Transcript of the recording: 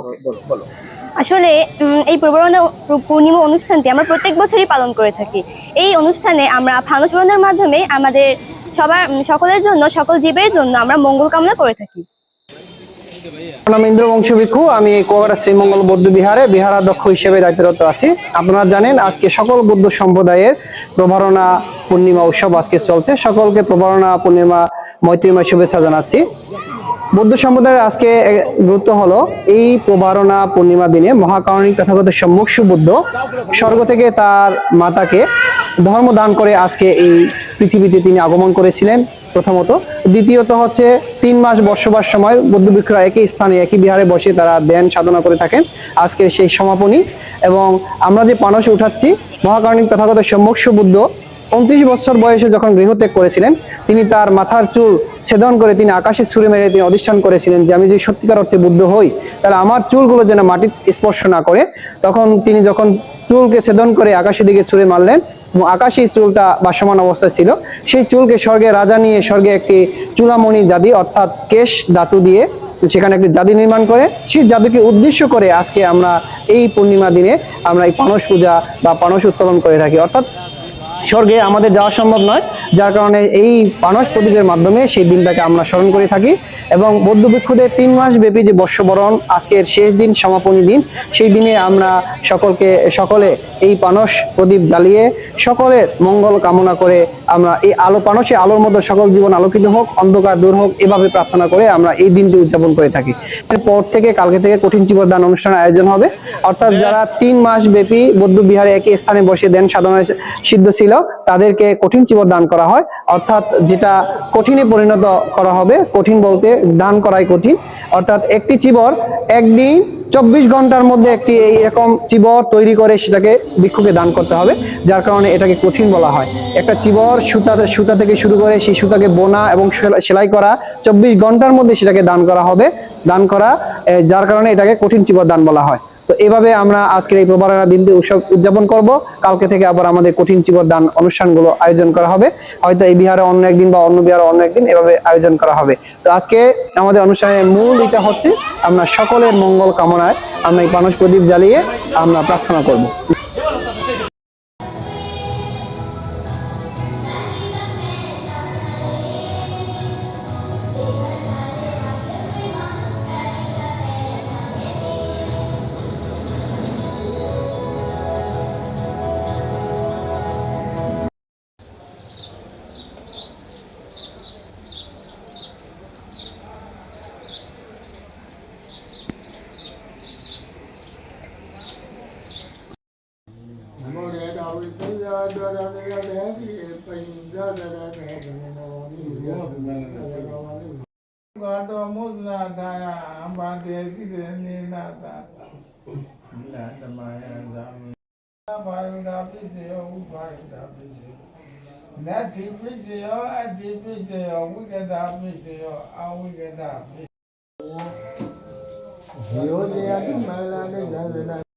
ওকে বলো বলো। আসলে এই প্রবরণা পূর্ণিমা অনুষ্ঠানটি আমরা প্রত্যেক বছরই পালন করে থাকি। এই অনুষ্ঠানে আমরা ফানুস উড়ানোর মাধ্যমে আমাদের সবার সকলের জন্য সকল জীবের জন্য আমরা মঙ্গল কামনা করে থাকি। নাম ইন্দ্র বংশ ভিক্ষু আমি কোয়ারা শ্রীমঙ্গল বৌদ্ধ বিহারে বিহারাধ্যক্ষ হিসেবে দায়িত্বরত আছি। আপনারা জানেন আজকে সকল বৌদ্ধ সম্প্রদায়ের প্রভারণা পূর্ণিমা উৎসব আজকে চলছে। সকলকে প্রভারণা পূর্ণিমা মৈত্রীময় শুভেচ্ছা জানাচ্ছি। বৌদ্ধ সম্প্রদায়ের আজকে গুরুত্ব হলো এই প্রবারণা পূর্ণিমা দিনে মহাকারণিক তথাগত সম্মুখ বুদ্ধ স্বর্গ থেকে তার মাতাকে ধর্ম দান করে আজকে এই পৃথিবীতে তিনি আগমন করেছিলেন প্রথমত। দ্বিতীয়ত হচ্ছে তিন মাস বসবাস সময় বৌদ্ধ ভিক্ষুরা একই স্থানে, একই বিহারে বসে তারা ধ্যান সাধনা করে থাকেন আজকের সেই সমাপনী। এবং আমরা যে পানস উঠাচ্ছি, মহাকারণিক তথাগত সম্মুখ সুবুদ্ধ উনত্রিশ বছর বয়সে যখন গৃহত্যাগ করেছিলেন, তিনি তার মাথার চুল ছেদন করে তিনি আকাশে ছুঁড়ে মেরে তিনি অধিষ্ঠান করেছিলেন যে, আমি যদি সত্যিকার অর্থে বুদ্ধ হই, তাহলে আমার চুলগুলো যেন মাটি স্পর্শ না করে। তখন তিনি যখন চুলকে ছেদন করে আকাশের দিকে ছুঁড়ে মারলেন আকাশী চুলটা বাসমান অবস্থায় ছিল, সেই চুলকে স্বর্গে রাজা নিয়ে স্বর্গে একটি চুলামণি জাদি, অর্থাৎ কেশ ধাতু দিয়ে সেখানে একটি জাদি নির্মাণ করে। সেই জাদুকে উদ্দেশ্য করে আজকে আমরা এই পূর্ণিমা দিনে আমরা এই পানস পূজা বা পানস উত্তোলন করে থাকি। অর্থাৎ স্বর্গে আমাদের যাওয়া সম্ভব নয় যার কারণে এই পানস প্রদীপের মাধ্যমে সেই দিনটাকে আমরা স্মরণ করে থাকি। এবং বৌদ্ধ ভিক্ষুদের তিন মাস ব্যাপী যে বর্ষবরণ আজকের শেষ দিন সমাপনী দিন সেই দিনে আমরা সকলকে সকলে এই পানস প্রদীপ জ্বালিয়ে সকলের মঙ্গল কামনা করে আমরা এই আলো পানসে আলোর মতো সকল জীবন আলোকিত হোক অন্ধকার দূর হোক এভাবে প্রার্থনা করে আমরা এই দিনটি উদযাপন করে থাকি। এরপর থেকে কালকে থেকে কঠিন জীবদান অনুষ্ঠানের আয়োজন হবে। অর্থাৎ যারা তিন মাস ব্যাপী বৌদ্ধ বিহারে একই স্থানে বসে দেন সাধনায় সিদ্ধ ছিল তাদেরকে কঠিন চিবর দান করা হয়। অর্থাৎ যেটা কঠিনে পরিণত করা হবে, কঠিন বলতে দান করাই কঠিন। অর্থাৎ একটি চিবর একদিন চব্বিশ ঘণ্টার মধ্যে একটি এরকম চিবর তৈরি করে সেটাকে ভিক্ষুকে দান করতে হবে, যার কারণে এটাকে কঠিন বলা হয়। একটা চিবর সুতা সুতা থেকে শুরু করে সেই সুতাকে বোনা এবং সেলাই- করা, চব্বিশ ঘণ্টার মধ্যে সেটাকে দান করা হবে। দান করা যার কারণে এটাকে কঠিন চিবর দান বলা হয়। এভাবে আমরা আজকের এই প্রবারণা দিনটি উৎসব উদযাপন করব। কালকে থেকে আবার আমাদের কঠিন চিবর দান অনুষ্ঠানগুলো আয়োজন করা হবে। হয়তো এই বিহারে অন্য একদিন বা অন্য বিহারে অন্য একদিন এভাবে আয়োজন করা হবে। তো আজকে আমাদের অনুষ্ঠানের মূল এটা হচ্ছে আমরা সকলের মঙ্গল কামনায় আমরা এই পানস প্রদীপ জ্বালিয়ে আমরা প্রার্থনা করব। ဝိသေသာဒရဏေယတေတိပိဉ္စဒရဏေကမေနောနိယောသမဏေကာတောမုဇလာတာယအမတေတိတေနိနာတာလတမယဇာမိဘာယုဒပိစေယဥပါယုဒပိစေယနတ္တိပိစေယအတ္တိပိစေယဝိကတာပိစေယအဝိကတာပိစေယယောဇယတုမလာနေသဒ္ဒနာ